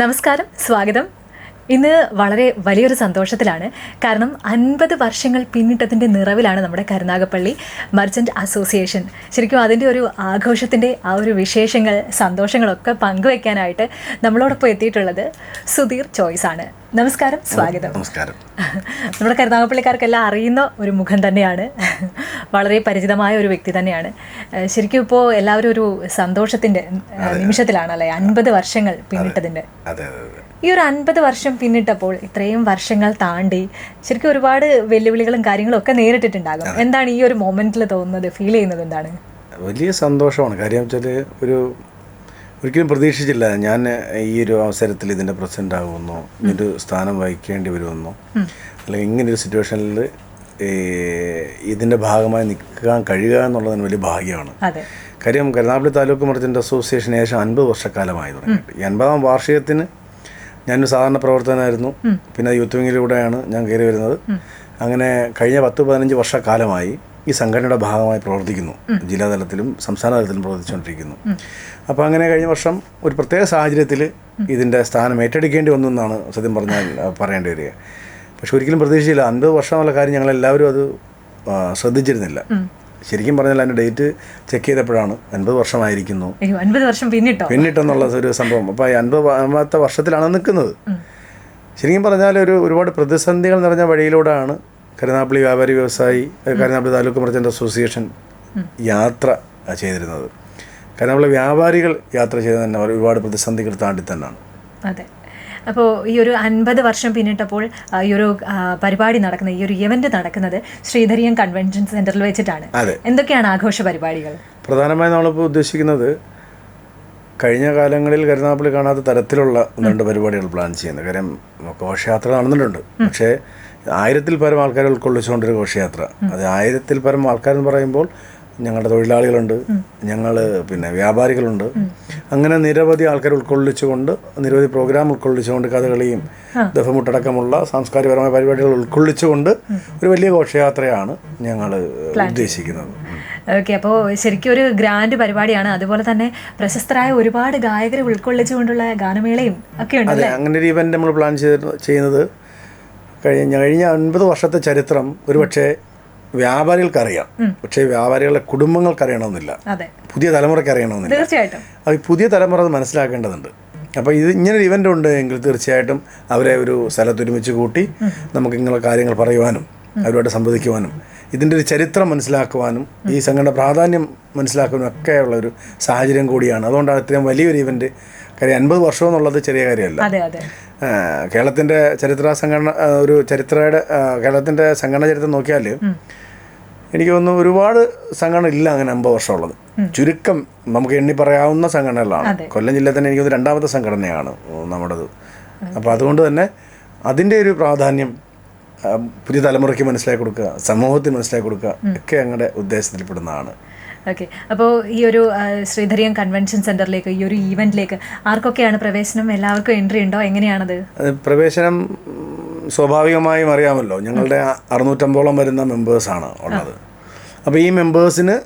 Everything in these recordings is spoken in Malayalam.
നമസ്കാരം സ്വാഗതം. ഇന്ന് വളരെ വലിയൊരു സന്തോഷത്തിലാണ്. കാരണം അൻപത് വർഷങ്ങൾ പിന്നിട്ടതിന്റെ നിറവിലാണ് നമ്മുടെ കരുനാഗപ്പള്ളി മർച്ചന്റ് അസോസിയേഷൻ ശരിക്കും അതിന്റെ ഒരു ആഘോഷത്തിന്റെ ആ ഒരു വിശേഷങ്ങൾ സന്തോഷങ്ങളൊക്കെ പങ്കുവയ്ക്കാനായിട്ട് നമ്മളോടൊപ്പം എത്തിയിട്ടുള്ളത് സുധീർ ചോയ്സ് ആണ് നമസ്കാരം സ്വാഗതം. നമസ്കാരം. നമ്മുടെ കരുനാഗപ്പള്ളിക്കാർക്കെല്ലാം അറിയുന്ന ഒരു മുഖം തന്നെയാണ്. വളരെ പരിചിതമായ ഒരു വ്യക്തി തന്നെയാണ്. ശരിക്കും ഇപ്പോൾ എല്ലാവരും ഒരു സന്തോഷത്തിന്റെ നിമിഷത്തിലാണല്ലേ? അൻപത് വർഷങ്ങൾ പിന്നിട്ടതിന്റെ ഈ ഒരു അൻപത് വർഷം പിന്നിട്ടപ്പോൾ ഇത്രയും വർഷങ്ങൾ താണ്ടി ശരിക്കും ഒരുപാട് വെല്ലുവിളികളും കാര്യങ്ങളും ഒക്കെ നേരിട്ടിട്ടുണ്ടാകും. എന്താണ് ഈ ഒരു മൊമെന്റിൽ തോന്നുന്നത്? ഫീൽ ചെയ്യുന്നത് എന്താണ്? വലിയ സന്തോഷമാണ്. കാര്യം വെച്ചാൽ ഒരു ഒരിക്കലും പ്രതീക്ഷിച്ചില്ല. ഞാൻ ഈ ഒരു അവസരത്തിൽ ഇതിന്റെ പ്രസിഡന്റ് ആകുമെന്നോ ഇതിന്റെ സ്ഥാനം വഹിക്കേണ്ടി വരുമെന്നോ അല്ലെങ്കിൽ ഇങ്ങനൊരു സിറ്റുവേഷനിൽ ഇതിന്റെ ഭാഗമായി നിൽക്കാൻ കഴിയുക എന്നുള്ളതിന് വലിയ ഭാഗ്യമാണ്. കാര്യം കരുനാഗപ്പള്ളി താലൂക്ക് മർച്ചന്റ് അസോസിയേഷൻ ഏകദേശം അൻപത് വർഷക്കാലമായി തുടങ്ങിയിട്ട് ഈ അൻപതാം വാർഷികത്തിന് ഞാനൊരു സാധാരണ പ്രവർത്തനമായിരുന്നു പിന്നെ യൂത്ത് വിങ്ങിലൂടെയാണ് ഞാൻ കയറി വരുന്നത്. അങ്ങനെ കഴിഞ്ഞ പത്ത് പതിനഞ്ച് വർഷക്കാലമായി ഈ സംഘടനയുടെ ഭാഗമായി പ്രവർത്തിക്കുന്നു. ജില്ലാതലത്തിലും സംസ്ഥാന തലത്തിലും പ്രവർത്തിച്ചുകൊണ്ടിരിക്കുന്നു. അപ്പോൾ അങ്ങനെ കഴിഞ്ഞ വർഷം ഒരു പ്രത്യേക സാഹചര്യത്തിൽ ഇതിന്റെ സ്ഥാനം ഏറ്റെടുക്കേണ്ടി വന്നു എന്നാണ് സത്യം പറഞ്ഞാൽ പറയേണ്ടി വരിക. പക്ഷെ ഒരിക്കലും പ്രതീക്ഷിച്ചില്ല. അൻപത് വർഷമുള്ള കാര്യം ഞങ്ങളെല്ലാവരും അത് ശ്രദ്ധിച്ചിരുന്നില്ല. ശരിക്കും പറഞ്ഞാൽ അതിന്റെ ഡേറ്റ് ചെക്ക് ചെയ്തപ്പോഴാണ്. അൻപത് വർഷമായിരിക്കുന്നു. അൻപത് വർഷം പിന്നിട്ടോ? പിന്നിട്ടെന്നുള്ള ഒരു സംഭവം. അപ്പോൾ ഈ അൻപതാമത്തെ വർഷത്തിലാണ് നിൽക്കുന്നത്. ശരിക്കും പറഞ്ഞാൽ ഒരു ഒരുപാട് പ്രതിസന്ധികൾ നിറഞ്ഞ വഴിയിലൂടെയാണ് കരുനാപ്പള്ളി വ്യാപാരി വ്യവസായി കരുനാപ്പള്ളി താലൂക്ക് മർച്ചന്റ് അസോസിയേഷൻ യാത്ര ചെയ്തിരുന്നത്. കരുനാപ്പള്ളി വ്യാപാരികൾ യാത്ര ചെയ്ത് തന്നെ ഒരുപാട് പ്രതിസന്ധികൾ താണ്ടി തന്നെയാണ്. അതെ. അപ്പോൾ ഈ ഒരു അൻപത് വർഷം പിന്നിട്ടപ്പോൾ ഈ ഒരു പരിപാടി നടക്കുന്നത് ഈ ഒരു ഇവന്റ് നടക്കുന്നത് ശ്രീധരിയം കൺവെൻഷൻ സെന്ററിൽ വെച്ചിട്ടാണ്. അതെ. എന്തൊക്കെയാണ് ആഘോഷ പരിപാടികൾ? പ്രധാനമായും നമ്മളിപ്പോൾ ഉദ്ദേശിക്കുന്നത് കഴിഞ്ഞ കാലങ്ങളിൽ കരുനാപ്പള്ളി കാണാത്ത തരത്തിലുള്ള ഒന്ന് രണ്ട് പരിപാടികൾ പ്ലാൻ ചെയ്യുന്നത്. കാര്യം ഘോഷയാത്ര നടന്നിട്ടുണ്ട്. പക്ഷേ ആയിരത്തിൽ പരം ആൾക്കാരെ ഉൾക്കൊള്ളിച്ചുകൊണ്ടൊരു ഘോഷയാത്ര. അത് ആയിരത്തിൽ പരം ആൾക്കാരെന്ന് പറയുമ്പോൾ ഞങ്ങളുടെ തൊഴിലാളികളുണ്ട് ഞങ്ങൾ പിന്നെ വ്യാപാരികളുണ്ട്. അങ്ങനെ നിരവധി ആൾക്കാർ ഉൾക്കൊള്ളിച്ചുകൊണ്ട് നിരവധി പ്രോഗ്രാം ഉൾക്കൊള്ളിച്ചുകൊണ്ട് കഥകളിയും ദഫമുട്ടടക്കമുള്ള സാംസ്കാരികപരമായ പരിപാടികൾ ഉൾക്കൊള്ളിച്ചുകൊണ്ട് ഒരു വലിയ ഘോഷയാത്രയാണ് ഞങ്ങൾ ഉദ്ദേശിക്കുന്നത്. ഓക്കെ അപ്പോൾ ശരിക്കും ഒരു ഗ്രാൻഡ് പരിപാടിയാണ്. അതുപോലെ തന്നെ പ്രശസ്തരായ ഒരുപാട് ഗായകരെ ഉൾക്കൊള്ളിച്ചുകൊണ്ടുള്ള ഗാനമേളയും ഒക്കെ ഉണ്ട് അങ്ങനെ ഒരു ഇവന്റ് നമ്മൾ പ്ലാൻ ചെയ്ത് ചെയ്യുന്നത് കഴിഞ്ഞ കഴിഞ്ഞ അൻപത് വർഷത്തെ ചരിത്രം ഒരുപക്ഷെ വ്യാപാരികൾക്ക് അറിയാം പക്ഷേ വ്യാപാരികളുടെ കുടുംബങ്ങൾക്ക് അറിയണമെന്നില്ല പുതിയ തലമുറയ്ക്ക് അറിയണമെന്നില്ല. തീർച്ചയായിട്ടും. അത് ഈ പുതിയ തലമുറ അത് മനസ്സിലാക്കേണ്ടതുണ്ട്. അപ്പോൾ ഇത് ഇങ്ങനൊരു ഇവന്റ് ഉണ്ട് എങ്കിൽ തീർച്ചയായിട്ടും അവരെ ഒരു സ്ഥലത്ത് ഒരുമിച്ച് കൂട്ടി നമുക്ക് ഇങ്ങനെ കാര്യങ്ങൾ പറയുവാനും അവരുമായിട്ട് സംവദിക്കുവാനും ഇതിന്റെ ഒരു ചരിത്രം മനസ്സിലാക്കുവാനും ഈ സംഘടന പ്രാധാന്യം മനസ്സിലാക്കുവാനും ഒക്കെയുള്ള ഒരു സാഹചര്യം കൂടിയാണ്. അതുകൊണ്ടാണ് ഇത്രയും വലിയൊരു ഇവന്റ് കാര്യം അൻപത് വർഷം എന്നുള്ളത് ചെറിയ കാര്യമല്ല. കേരളത്തിന്റെ ചരിത്ര സംഘടന ഒരു ചരിത്രയുടെ കേരളത്തിന്റെ സംഘടന ചരിത്രം നോക്കിയാൽ എനിക്ക് തോന്നുന്നു ഒരുപാട് സംഘടന ഇല്ല അങ്ങനെ അമ്പത് വർഷമുള്ളത്. ചുരുക്കം നമുക്ക് എണ്ണി പറയാവുന്ന സംഘടനകളാണ്. കൊല്ലം ജില്ലയിൽ തന്നെ എനിക്ക് രണ്ടാമത്തെ സംഘടനയാണ് നമ്മുടേത്. അപ്പോൾ അതുകൊണ്ട് തന്നെ അതിന്റെ ഒരു പ്രാധാന്യം പുതിയ തലമുറയ്ക്ക് മനസ്സിലാക്കി കൊടുക്കുക സമൂഹത്തിന് മനസ്സിലാക്കി കൊടുക്കുക ഒക്കെ ഞങ്ങളുടെ ഉദ്ദേശത്തിൽപ്പെടുന്നതാണ്. ഓക്കെ അപ്പോൾ ഈ ഒരു ശ്രീധരിയം കൺവെൻഷൻ സെന്ററിലേക്ക് ഈ ഒരു ഈവന്റിലേക്ക് ആർക്കൊക്കെയാണ് പ്രവേശനം? എല്ലാവർക്കും എൻട്രി ഉണ്ടോ? എങ്ങനെയാണത്? പ്രവേശനം സ്വാഭാവികമായും അറിയാമല്ലോ. ഞങ്ങളുടെ അറുന്നൂറ്റമ്പതോളം വരുന്ന മെമ്പേഴ്സാണ് ഉള്ളത്. അപ്പോൾ ഈ മെമ്പേഴ്സിന്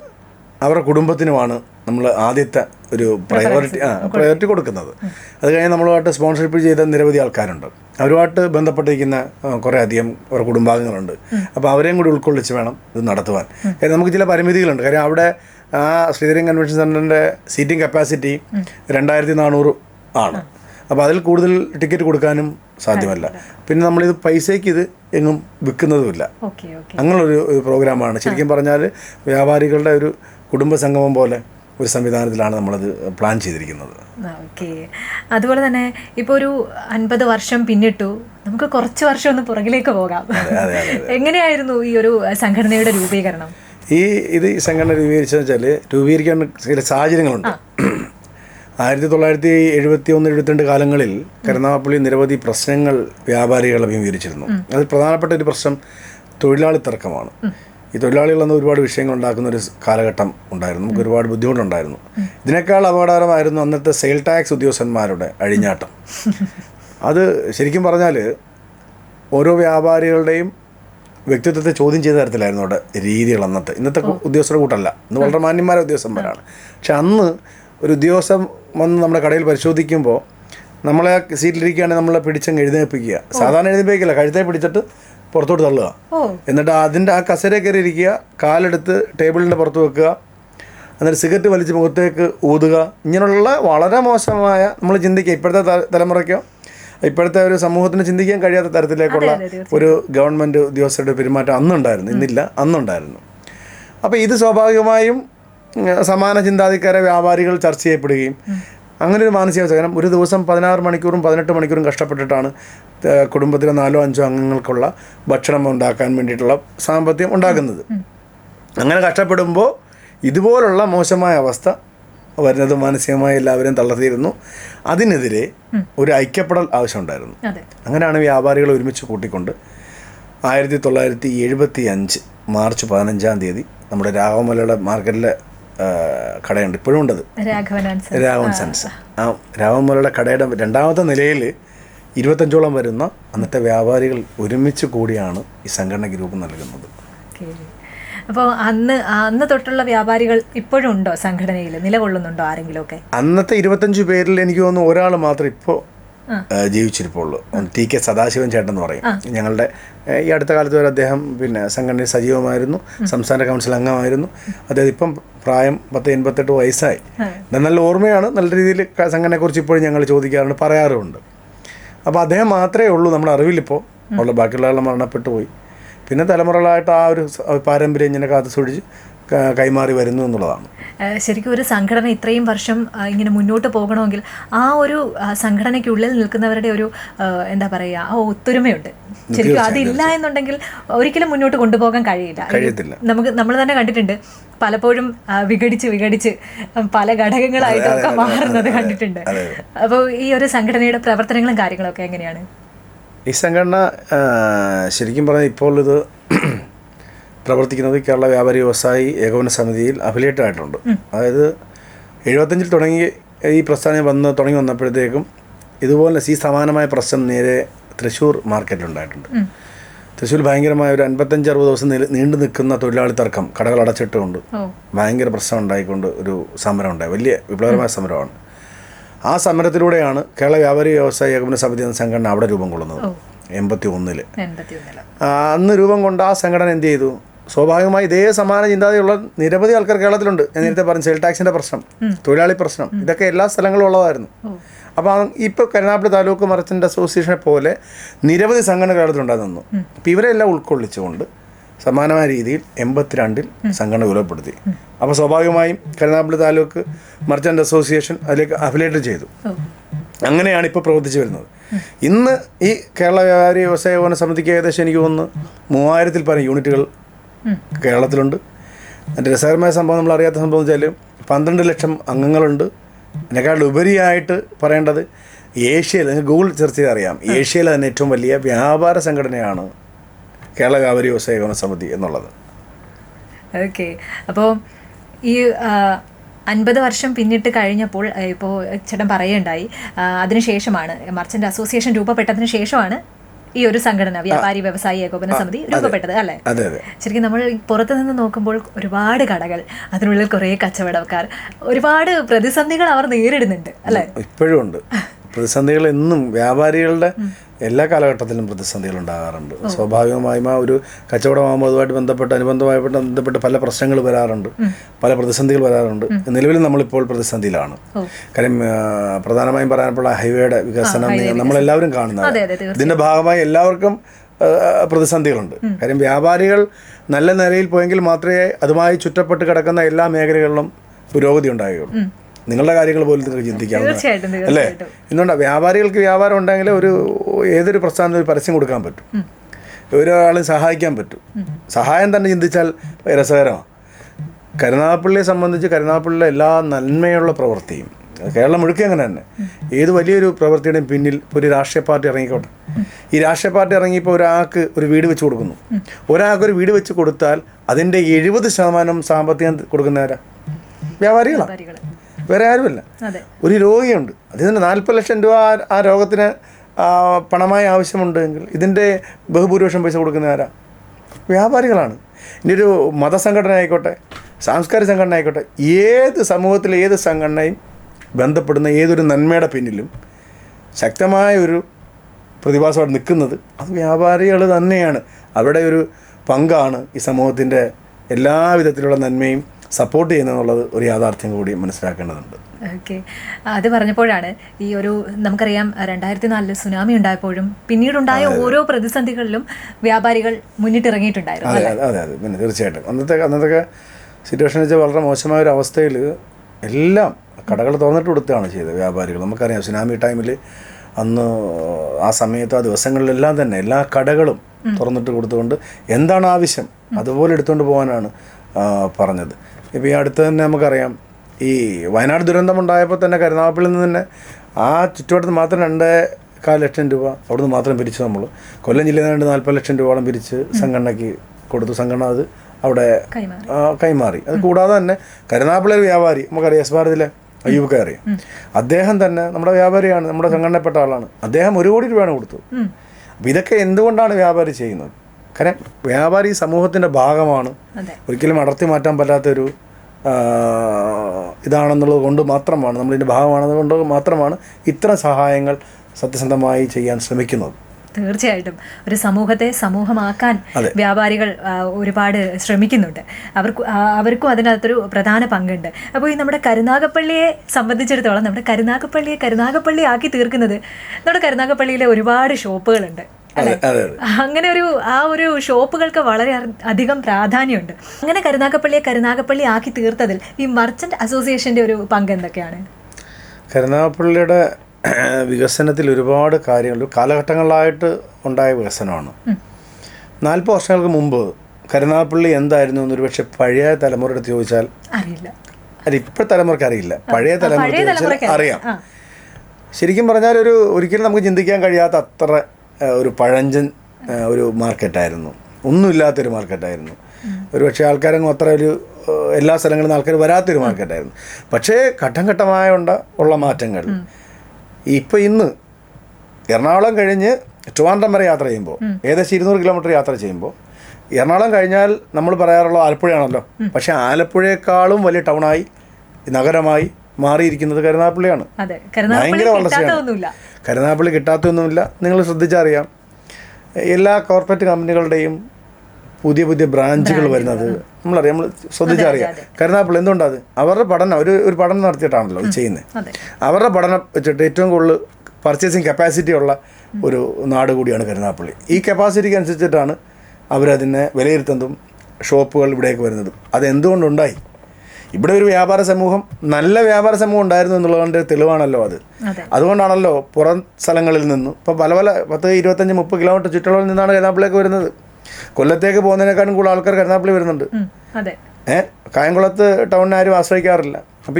അവരുടെ കുടുംബത്തിനുമാണ് നമ്മൾ ആദ്യത്തെ ഒരു പ്രയോറിറ്റി ആ പ്രയോറിറ്റി കൊടുക്കുന്നത്. അത് കഴിഞ്ഞ് നമ്മളുമായിട്ട് സ്പോൺസർഷിപ്പ് ചെയ്ത നിരവധി ആൾക്കാരുണ്ട്. അവരുമായിട്ട് ബന്ധപ്പെട്ടിരിക്കുന്ന കുറേ അധികം അവരുടെ കുടുംബാംഗങ്ങളുണ്ട്. അപ്പോൾ അവരെയും കൂടി ഉൾക്കൊള്ളിച്ച് വേണം ഇത് നടത്തുവാൻ. കാര്യം നമുക്ക് ചില പരിമിതികളുണ്ട്. കാര്യം അവിടെ ആ ശ്രീധരൻ കൺവെൻഷൻ സെന്ററിന്റെ സീറ്റിംഗ് കപ്പാസിറ്റി രണ്ടായിരത്തി നാനൂറ് ആണ്. അപ്പോൾ അതിൽ കൂടുതൽ ടിക്കറ്റ് കൊടുക്കാനും സാധ്യമല്ല. പിന്നെ നമ്മളിത് പൈസയ്ക്ക് ഇത് എങ്ങും വിൽക്കുന്നതുമില്ല. അങ്ങനൊരു ഓക്കെ. അങ്ങനെയൊരു ഒരു പ്രോഗ്രാമാണ്. ശരിക്കും പറഞ്ഞാൽ വ്യാപാരികളുടെ ഒരു കുടുംബ സംഗമം പോലെ ഒരു സംവിധാനത്തിലാണ് നമ്മളത് പ്ലാൻ ചെയ്തിരിക്കുന്നത്. ഓക്കെ. അതുപോലെ തന്നെ ഇപ്പോൾ ഒരു അൻപത് വർഷം പിന്നിട്ടു നമുക്ക് കുറച്ച് വർഷം ഒന്ന് പുറകിലേക്ക് പോകാം. എങ്ങനെയായിരുന്നു ഈ ഒരു സംഘടനയുടെ രൂപീകരണം? ഈ ഇത് ഈ സംഘടന രൂപീകരിച്ചതെന്ന് വെച്ചാൽ രൂപീകരിക്കാൻ ചില സാഹചര്യങ്ങളുണ്ട്. ആയിരത്തി തൊള്ളായിരത്തി എഴുപത്തി ഒന്ന് എഴുപത്തിരണ്ട് കാലങ്ങളിൽ കരുനാഗപ്പള്ളി നിരവധി പ്രശ്നങ്ങൾ വ്യാപാരികൾ അഭിമുഖീകരിച്ചിരുന്നു. അതിൽ പ്രധാനപ്പെട്ട ഒരു പ്രശ്നം തൊഴിലാളി തർക്കമാണ്. ഈ തൊഴിലാളികൾ അന്ന് ഒരുപാട് വിഷയങ്ങൾ ഉണ്ടാക്കുന്ന ഒരു കാലഘട്ടം ഉണ്ടായിരുന്നു. നമുക്ക് ഒരുപാട് ബുദ്ധിമുട്ടുണ്ടായിരുന്നു. ഇതിനേക്കാൾ അപകടകരമായിരുന്നു അന്നത്തെ സെയിൽ ടാക്സ് ഉദ്യോഗസ്ഥന്മാരുടെ അഴിഞ്ഞാട്ടം. അത് ശരിക്കും പറഞ്ഞാൽ ഓരോ വ്യാപാരികളുടെയും വ്യക്തിത്വത്തെ ചോദ്യം ചെയ്ത തരത്തിലായിരുന്നു അവിടെ രീതികൾ അന്നത്തെ. ഇന്നത്തെ ഉദ്യോഗസ്ഥരുടെ കൂട്ടല്ല. ഇന്ന് വളരെ മാന്യന്മാരെ ഉദ്യോഗസ്ഥന്മാരാണ്. പക്ഷെ അന്ന് ഒരു ഉദ്യോഗസ്ഥൻ വന്ന് നമ്മുടെ കടയിൽ പരിശോധിക്കുമ്പോൾ നമ്മളെ സീറ്റിലിരിക്കുകയാണെങ്കിൽ നമ്മളെ പിടിച്ചങ്ങ് എഴുന്നേൽപ്പിക്കുക. സാധാരണ എഴുന്നേൽപ്പിക്കില്ല. കഴുത്തെ പിടിച്ചിട്ട് പുറത്തോട്ട് തള്ളുക. എന്നിട്ട് അതിന്റെ ആ കസര കയറി ഇരിക്കുക കാലെടുത്ത് ടേബിളിന്റെ പുറത്ത് വെക്കുക. എന്നിട്ട് സിഗരറ്റ് വലിച്ച് മുഖത്തേക്ക് ഊതുക. ഇങ്ങനെയുള്ള വളരെ മോശമായ നമ്മൾ ചിന്തിക്കുക. ഇപ്പോഴത്തെ തലമുറയ്ക്കോ? ഇപ്പോഴത്തെ ഒരു സമൂഹത്തിന് ചിന്തിക്കാൻ കഴിയാത്ത തരത്തിലേക്കുള്ള ഒരു ഗവൺമെന്റ് ഉദ്യോഗസ്ഥരുടെ പെരുമാറ്റം അന്നുണ്ടായിരുന്നു. ഇന്നില്ല അന്നുണ്ടായിരുന്നു. അപ്പോൾ ഇത് സ്വാഭാവികമായും സമാന ചിന്താധിക്കാരെ വ്യാപാരികൾ ചർച്ച ചെയ്യപ്പെടുകയും അങ്ങനെ ഒരു മാനസികാവസ്ഥ കാരണം ഒരു ദിവസം പതിനാറ് മണിക്കൂറും പതിനെട്ട് മണിക്കൂറും കഷ്ടപ്പെട്ടിട്ടാണ് കുടുംബത്തിലെ നാലോ അഞ്ചോ അംഗങ്ങൾക്കുള്ള ഭക്ഷണം ഉണ്ടാക്കാൻ വേണ്ടിയിട്ടുള്ള സാമ്പത്തികം ഉണ്ടാക്കുന്നത്. അങ്ങനെ കഷ്ടപ്പെടുമ്പോൾ ഇതുപോലുള്ള മോശമായ അവസ്ഥ വരുന്നത് മാനസികമായി എല്ലാവരും തളർത്തിയിരുന്നു. അതിനെതിരെ ഒരു ഐക്യപ്പെടൽ ആവശ്യമുണ്ടായിരുന്നു. അങ്ങനെയാണ് വ്യാപാരികൾ ഒരുമിച്ച് കൂട്ടിക്കൊണ്ട് ആയിരത്തി തൊള്ളായിരത്തി എഴുപത്തി അഞ്ച് മാർച്ച് പതിനഞ്ചാം തീയതി നമ്മുടെ രാഘവമലയുടെ മാർക്കറ്റിലെ കടയുണ്ട്. ഇപ്പോഴും ഉണ്ടത് രാഘവൻ സെൻസ് സൺസ്. ആ. രാഘവമലയുടെ കടയുടെ രണ്ടാമത്തെ നിലയിൽ ഇരുപത്തഞ്ചോളം വരുന്ന അന്നത്തെ വ്യാപാരികൾ ഒരുമിച്ച് കൂടിയാണ് ഈ സംഘടനയ്ക്ക് ഗ്രൂപ്പ് നൽകുന്നത്. അപ്പോൾ അന്ന് അന്ന് തൊട്ടുള്ള വ്യാപാരികൾ ഇപ്പോഴും ഉണ്ടോ സംഘടനയിൽ? നിലകൊള്ളുന്നുണ്ടോ ആരെങ്കിലും ഒക്കെ അന്നത്തെ ഇരുപത്തഞ്ച് പേരിൽ എനിക്ക് തോന്നുന്നു ഒരാൾ മാത്രം ഇപ്പോ ജീവിച്ചിരിപ്പുള്ളൂ. ടി കെ സദാശിവൻ ചേട്ടൻ എന്ന് പറയും. ഞങ്ങളുടെ ഈ അടുത്ത കാലത്ത് വരെ അദ്ദേഹം പിന്നെ സംഘടനയിൽ സജീവമായിരുന്നു സംസ്ഥാന കൗൺസിൽ അംഗമായിരുന്നു. അദ്ദേഹം ഇപ്പം പ്രായം പത്ത് എൺപത്തെട്ട് വയസ്സായി. നല്ല ഓർമ്മയാണ്. നല്ല രീതിയിൽ സംഘടനയെക്കുറിച്ച് ഇപ്പോഴും ഞങ്ങൾ ചോദിക്കാറുണ്ട് പറയാറുമുണ്ട്. അപ്പോൾ അദ്ദേഹം മാത്രമേ ഉള്ളൂ നമ്മുടെ അറിവിലിപ്പോൾ ഉള്ള ബാക്കിയുള്ള ആളെ മരണപ്പെട്ടു പോയി. പിന്നെ തലമുറകളായിട്ട് ആ ഒരു പാരമ്പര്യം ഇങ്ങനെ കാത്തു സൂക്ഷിച്ച് കൈമാറി വരുന്നു എന്നുള്ളതാണ്. ശരിക്കും ഒരു സംഘടന ഇത്രയും വർഷം ഇങ്ങനെ മുന്നോട്ട് പോകണമെങ്കിൽ ആ ഒരു സംഘടനയ്ക്കുള്ളിൽ നിൽക്കുന്നവരുടെ ഒരു എന്താ പറയുക ആ ഒത്തൊരുമയുണ്ട്. ശരിക്കും അതില്ല എന്നുണ്ടെങ്കിൽ ഒരിക്കലും മുന്നോട്ട് കൊണ്ടുപോകാൻ കഴിയില്ല. കഴിയത്തില്ല. നമുക്ക് നമ്മൾ തന്നെ കണ്ടിട്ടുണ്ട് പലപ്പോഴും വിഘടിച്ച് വിഘടിച്ച് പല ഘടകങ്ങളായിട്ടൊക്കെ മാറുന്നത് കണ്ടിട്ടുണ്ട്. അപ്പോൾ ഈ ഒരു സംഘടനയുടെ പ്രവർത്തനങ്ങളും കാര്യങ്ങളൊക്കെ എങ്ങനെയാണ്? ഈ സംഘടന ശരിക്കും പറഞ്ഞാൽ ഇപ്പോൾ ഇത് പ്രവർത്തിക്കുന്നത് കേരള വ്യാപാരി വ്യവസായി ഏകോപന സമിതിയിൽ അഫിലിയേറ്റഡ് ആയിട്ടുണ്ട് അതായത് എഴുപത്തഞ്ചിൽ തുടങ്ങി ഈ പ്രസ്ഥാനം വന്ന് തുടങ്ങി വന്നപ്പോഴത്തേക്കും ഇതുപോലെ സി സമാനമായ പ്രശ്നം നേരെ തൃശ്ശൂർ മാർക്കറ്റിലുണ്ടായിട്ടുണ്ട് തൃശ്ശൂർ ഭയങ്കരമായ ഒരു അൻപത്തഞ്ച് അറുപത് ദിവസം നീണ്ടു നിൽക്കുന്ന തൊഴിലാളി തർക്കം കടകൾ അടച്ചിട്ടുകൊണ്ട് ഭയങ്കര പ്രശ്നം ഉണ്ടായിക്കൊണ്ട് ഒരു സമരം ഉണ്ടായി. വലിയ വിപ്ലവകരമായ സമരമാണ്. ആ സമരത്തിലൂടെയാണ് കേരള വ്യാപാരി വ്യവസായ ഏകോപന സമിതി എന്ന സംഘടന അവിടെ രൂപം കൊള്ളുന്നത്. എൺപത്തി ഒന്നിൽ അന്ന് രൂപം കൊണ്ട് ആ സംഘടന എന്ത് ചെയ്തു? സ്വാഭാവികമായി ഇതേ സമാന ചിന്താഗതിയുള്ള നിരവധി ആൾക്കാർ കേരളത്തിലുണ്ട്. ഞാൻ നേരത്തെ പറഞ്ഞു സെയിൽ ടാക്സിന്റെ പ്രശ്നം തൊഴിലാളി പ്രശ്നം ഇതൊക്കെ എല്ലാ സ്ഥലങ്ങളും ഉള്ളതായിരുന്നു. അപ്പോൾ ഇപ്പോൾ കരുനാപ്പള്ളി താലൂക്ക് മർച്ചന്റ് അസോസിയേഷനെ പോലെ നിരവധി സംഘടന കേരളത്തിലുണ്ടായിരുന്നു അപ്പോൾ ഇവരെല്ലാം ഉൾക്കൊള്ളിച്ചുകൊണ്ട് സമാനമായ രീതിയിൽ എൺപത്തിരണ്ടിൽ സംഘടന രൂപപ്പെടുത്തി. അപ്പോൾ സ്വാഭാവികമായും കരുനാഗപ്പള്ളി താലൂക്ക് മർച്ചന്റ് അസോസിയേഷൻ അതിലേക്ക് അഫിലേറ്റ് ചെയ്തു. അങ്ങനെയാണ് ഇപ്പോൾ പ്രവർത്തിച്ചു വരുന്നത്. ഇന്ന് ഈ കേരള വ്യാപാരി വ്യവസായ ഭവന സമിതിക്ക് ഏകദേശം എനിക്ക് തോന്നുന്നു മൂവായിരത്തിൽ പരം യൂണിറ്റുകൾ കേരളത്തിലുണ്ട്. അതിന്റെ രസകരമായ സംഭവം നമ്മൾ അറിയാത്ത സംഭവം എന്ന് വെച്ചാൽ പന്ത്രണ്ട് ലക്ഷം അംഗങ്ങളുണ്ട്. അതിനേക്കാൾ ഉപരിയായിട്ട് പറയേണ്ടത് ഏഷ്യയിൽ ഗൂഗിൾ സെർച്ച് ചെയ്ത് അറിയാം. ഏഷ്യയിലെ തന്നെ ഏറ്റവും വലിയ വ്യാപാര സംഘടനയാണ് കേരള കാവരി വ്യവസായ ഭവന സമിതി എന്നുള്ളത്. ഓക്കെ. അപ്പോൾ ഈ അൻപത് വർഷം പിന്നിട്ട് കഴിഞ്ഞപ്പോൾ ഇപ്പോൾ ചേട്ടൻ പറയുണ്ടായി അതിനുശേഷമാണ് മർച്ചന്റ് അസോസിയേഷൻ രൂപപ്പെട്ടതിന് ശേഷമാണ് ഈ ഒരു സംഘടന വ്യാപാരി വ്യവസായി ഏകോപന സമിതി രൂപപ്പെട്ടത് അല്ലേ? ശരിക്കും നമ്മൾ പുറത്തു നിന്ന് നോക്കുമ്പോൾ ഒരുപാട് കടകൾ അതിനുള്ളിൽ കുറേ കച്ചവടക്കാർ ഒരുപാട് പ്രതിസന്ധികൾ അവർ നേരിടുന്നുണ്ട് അല്ലേ? ഇപ്പോഴും ഉണ്ട്. പ്രതിസന്ധികൾ എന്നും വ്യാപാരികളുടെ എല്ലാ കാലഘട്ടത്തിലും പ്രതിസന്ധികൾ ഉണ്ടാകാറുണ്ട്. സ്വാഭാവികമായും ആ ഒരു കച്ചവടമാകുമ്പോൾ അതുമായിട്ട് ബന്ധപ്പെട്ട് അനുബന്ധമായിട്ട് ബന്ധപ്പെട്ട് പല പ്രശ്നങ്ങൾ വരാറുണ്ട്. പല പ്രതിസന്ധികൾ വരാറുണ്ട്. നിലവിൽ നമ്മളിപ്പോൾ പ്രതിസന്ധിയിലാണ്. കാര്യം പ്രധാനമായും പറയാനുള്ള ഹൈവേയുടെ വികസനം നമ്മളെല്ലാവരും കാണുന്നത് ഇതിന്റെ ഭാഗമായി എല്ലാവർക്കും പ്രതിസന്ധികളുണ്ട്. കാര്യം വ്യാപാരികൾ നല്ല നിലയിൽ പോയെങ്കിൽ മാത്രമേ അതുമായി ചുറ്റപ്പെട്ട് കിടക്കുന്ന എല്ലാ മേഖലകളിലും പുരോഗതി ഉണ്ടാകുകയുള്ളൂ നിങ്ങളുടെ കാര്യങ്ങൾ പോലും നിങ്ങൾ ചിന്തിക്കാവുന്ന അല്ലേ? എന്തുകൊണ്ടാണ് വ്യാപാരികൾക്ക് വ്യാപാരം ഉണ്ടെങ്കിൽ ഒരു ഏതൊരു പ്രസ്ഥാനത്തിന് ഒരു പരസ്യം കൊടുക്കാൻ പറ്റും. ഒരാളെ സഹായിക്കാൻ പറ്റും. സഹായം തന്നെ ചിന്തിച്ചാൽ രസകരമാണ്. കരുനാഗപ്പള്ളിയെ സംബന്ധിച്ച് കരുനാഗപ്പള്ളിയിലെ എല്ലാ നന്മയുള്ള പ്രവൃത്തിയും കേരളം മുഴുക്കെ അങ്ങനെ തന്നെ. ഏത് വലിയൊരു പ്രവൃത്തിയുടെയും പിന്നിൽ ഒരു രാഷ്ട്രീയ പാർട്ടി ഇറങ്ങിക്കോട്ടെ. ഈ രാഷ്ട്രീയ പാർട്ടി ഇറങ്ങിയപ്പോൾ ഒരാൾക്ക് ഒരു വീട് വെച്ച് കൊടുക്കുന്നു. ഒരാൾക്ക് ഒരു വീട് വെച്ച് കൊടുത്താൽ അതിന്റെ എഴുപത് ശതമാനം സാമ്പത്തികം കൊടുക്കുന്നവരാ? വ്യാപാരികളാണ് വേറെ ആരുമല്ല. ഒരു രോഗിയുണ്ട്. അതിന് നാൽപ്പത് ലക്ഷം രൂപ ആ- രോഗത്തിന് പണമായി ആവശ്യമുണ്ടെങ്കിൽ ഇതിന്റെ ബഹുഭൂരിപക്ഷം പൈസ കൊടുക്കുന്ന ആരാ? വ്യാപാരികളാണ്. ഇനി ഒരു മതസംഘടന ആയിക്കോട്ടെ സാംസ്കാരിക സംഘടന ആയിക്കോട്ടെ ഏത് സമൂഹത്തിലെ ഏത് സംഘടനയും ബന്ധപ്പെടുന്ന ഏതൊരു നന്മയുടെ പിന്നിലും ശക്തമായ ഒരു പ്രതിഭാസമായിട്ട് നിൽക്കുന്നത് അത് വ്യാപാരികൾ തന്നെയാണ്. അവരുടെ ഒരു പങ്കാണ് ഈ സമൂഹത്തിന്റെ എല്ലാവിധത്തിലുള്ള നന്മയും സപ്പോർട്ട് ചെയ്യുന്നതെന്നുള്ളത് ഒരു യാഥാർത്ഥ്യം കൂടി മനസ്സിലാക്കേണ്ടതുണ്ട്. ഓക്കെ. അത് പറഞ്ഞപ്പോഴാണ് ഈ ഒരു നമുക്കറിയാം രണ്ടായിരത്തി നാലിൽ സുനാമി ഉണ്ടായപ്പോഴും പിന്നീടുണ്ടായ ഓരോ പ്രതിസന്ധികളിലും വ്യാപാരികൾ മുന്നിട്ടിറങ്ങിയിട്ടുണ്ടായിരുന്നു അതെ അതെ അതെ. പിന്നെ തീർച്ചയായിട്ടും. അന്നത്തെ അന്നത്തെ സിറ്റുവേഷൻ വെച്ചാൽ വളരെ മോശമായ ഒരു അവസ്ഥയിൽ എല്ലാം കടകൾ തുറന്നിട്ട് കൊടുത്താണ് ചെയ്തത് വ്യാപാരികൾ. നമുക്കറിയാം സുനാമി ടൈമിൽ അന്ന് ആ സമയത്ത് ആ ദിവസങ്ങളിലെല്ലാം തന്നെ എല്ലാ കടകളും തുറന്നിട്ട് കൊടുത്തുകൊണ്ട് എന്താണ് ആവശ്യം? അതുപോലെ എടുത്തുകൊണ്ട് പോകാനാണ് പറഞ്ഞത്. ഇപ്പോൾ ഈ അടുത്ത് തന്നെ നമുക്കറിയാം ഈ വയനാട് ദുരന്തം ഉണ്ടായപ്പോൾ തന്നെ കരുനാഗപ്പള്ളിയിൽ നിന്ന് തന്നെ ആ ചുറ്റുവട്ടത്ത് മാത്രം രണ്ടേ കാൽ ലക്ഷം രൂപ അവിടുന്ന് മാത്രം പിരിച്ചു നമ്മൾ കൊല്ലം ജില്ലയിൽ നിന്ന് രണ്ട് നാൽപ്പത് ലക്ഷം രൂപയോളം പിരിച്ച് സംഘടനയ്ക്ക് കൊടുത്തു. സംഘടന അത് അവിടെ കൈമാറി. അത് കൂടാതെ തന്നെ കരുനാഗപ്പള്ളി ഒരു വ്യാപാരി നമുക്കറിയാം എസ് ഭാരതിലെ അയ്യൂബൊക്കെ അറിയാം അദ്ദേഹം തന്നെ നമ്മുടെ വ്യാപാരിയാണ് നമ്മുടെ സംഘടനപ്പെട്ട ആളാണ്. അദ്ദേഹം ഒരു കോടി രൂപയാണ് കൊടുത്തത്. അപ്പം ഇതൊക്കെ എന്തുകൊണ്ടാണ് വ്യാപാരി ചെയ്യുന്നത്? കാരണം വ്യാപാരി സമൂഹത്തിന്റെ ഭാഗമാണ്. ഒരിക്കലും അടർത്തി മാറ്റാൻ പറ്റാത്തൊരു ഇതാണെന്നുള്ളത് കൊണ്ട് മാത്രമാണ് നമ്മളിതിന്റെ ഭാഗമാണെന്നത് കൊണ്ട് മാത്രമാണ് ഇത്തരം സഹായങ്ങൾ സത്യസന്ധമായി ചെയ്യാൻ ശ്രമിക്കുന്നത്. തീർച്ചയായിട്ടും. ഒരു സമൂഹത്തെ സമൂഹമാക്കാൻ. വ്യാപാരികൾ ഒരുപാട് ശ്രമിക്കുന്നുണ്ട്. അവർക്ക് അവർക്കും അതിനകത്തൊരു പ്രധാന പങ്കുണ്ട്. അപ്പോൾ ഈ നമ്മുടെ കരുനാഗപ്പള്ളിയെ സംബന്ധിച്ചിടത്തോളം നമ്മുടെ കരുനാഗപ്പള്ളിയെ കരുനാഗപ്പള്ളി ആക്കി തീർക്കുന്നത് നമ്മുടെ കരുനാഗപ്പള്ളിയിലെ ഒരുപാട് ഷോപ്പുകളുണ്ട്. അങ്ങനെ ഒരു ആ ഒരു ഷോപ്പുകൾക്ക് വളരെ അധികം പ്രാധാന്യമുണ്ട്. അങ്ങനെ കരുനാഗപ്പള്ളിയെ കരുനാഗപ്പള്ളി ആക്കി തീർത്തതിൽ ഈ മർച്ചന്റ് അസോസിയേഷന്റെ ഒരു പങ്ക് എന്തൊക്കെയാണ്? കരുനാഗപ്പള്ളിയുടെ വികസനത്തിൽ ഒരുപാട് കാര്യങ്ങൾ കാലഘട്ടങ്ങളിലായിട്ട് ഉണ്ടായ വികസനമാണ്. നാൽപ്പത് വർഷങ്ങൾക്ക് മുമ്പ് കരുനാഗപ്പള്ളി എന്തായിരുന്നു എന്നൊരു പക്ഷെ പഴയ തലമുറ എടുത്ത് ചോദിച്ചാൽ അറിയില്ല. അത് ഇപ്പോഴത്തെ തലമുറയ്ക്ക് അറിയില്ല. പഴയ തലമുറ അറിയാം. ശരിക്കും പറഞ്ഞാൽ ഒരു ഒരിക്കലും നമുക്ക് ചിന്തിക്കാൻ കഴിയാത്ത അത്ര ഒരു പഴഞ്ചൻ ഒരു മാർക്കറ്റായിരുന്നു. ഒന്നുമില്ലാത്തൊരു മാർക്കറ്റായിരുന്നു. ഒരു പക്ഷേ ആൾക്കാരങ്ങ് അത്ര ഒരു എല്ലാ സ്ഥലങ്ങളിൽ നിന്ന് ആൾക്കാർ വരാത്തൊരു മാർക്കറ്റായിരുന്നു. പക്ഷേ ഘട്ടം ഘട്ടമായ ഉണ്ട ഉള്ള മാറ്റങ്ങൾ. ഇപ്പോൾ ഇന്ന് എറണാകുളം കഴിഞ്ഞ് ട്രിവാൻഡ്രം വരെ യാത്ര ചെയ്യുമ്പോൾ ഏകദേശം ഇരുന്നൂറ് കിലോമീറ്റർ യാത്ര ചെയ്യുമ്പോൾ എറണാകുളം കഴിഞ്ഞാൽ നമ്മൾ പറയാറുള്ള ആലപ്പുഴയാണല്ലോ. പക്ഷേ ആലപ്പുഴയെക്കാളും വലിയ ടൗണായി നഗരമായി മാറിയിരിക്കുന്നത് കരുനാഗപ്പള്ളിയാണ്. ഭയങ്കര വളർച്ചയാണ്. കരുനാഗപ്പള്ളി കിട്ടാത്തൊന്നുമില്ല. നിങ്ങൾ ശ്രദ്ധിച്ചറിയാം. എല്ലാ കോർപ്പറേറ്റ് കമ്പനികളുടെയും പുതിയ പുതിയ ബ്രാഞ്ചുകൾ വരുന്നത് നമ്മളറിയാം. നമ്മൾ ശ്രദ്ധിച്ചറിയാം. കരുനാഗപ്പള്ളി എന്തുകൊണ്ടത് അവരുടെ പഠനം ഒരു ഒരു പഠനം നടത്തിയിട്ടാണല്ലോ ചെയ്യുന്നത് അവരുടെ പഠനം വെച്ചിട്ട് ഏറ്റവും കൂടുതൽ പർച്ചേസിങ് കപ്പാസിറ്റി ഉള്ള ഒരു നാട് കൂടിയാണ് കരുനാഗപ്പള്ളി. ഈ കപ്പാസിറ്റിക്ക് അനുസരിച്ചിട്ടാണ് അവരതിനെ വിലയിരുത്തുന്നതും ഷോപ്പുകൾ ഇവിടേക്ക് വരുന്നതും. അത് എന്തുകൊണ്ടുണ്ടായി ഇവിടെ ഒരു വ്യാപാര സമൂഹം നല്ല വ്യാപാര സമൂഹം ഉണ്ടായിരുന്നു എന്നുള്ളതിന്റെ തെളിവാണല്ലോ അത്. അതെ. അതുകൊണ്ടാണല്ലോ പുറം സ്ഥലങ്ങളിൽ നിന്നും ഇപ്പോൾ പല പല പത്ത് ഇരുപത്തഞ്ച് മുപ്പത് കിലോമീറ്റർ ചുറ്റളവിൽ നിന്നാണ് കരുനാഗപ്പള്ളിയൊക്കെ വരുന്നത്. കൊല്ലത്തേക്ക് പോകുന്നതിനേക്കാളും കൂടുതൽ ആൾക്കാർ കരുനാപ്പിളി വരുന്നുണ്ട്. ഏഹ് കായംകുളത്ത് ടൗണിനെ ആരും ആശ്രയിക്കാറില്ല. അപ്പോൾ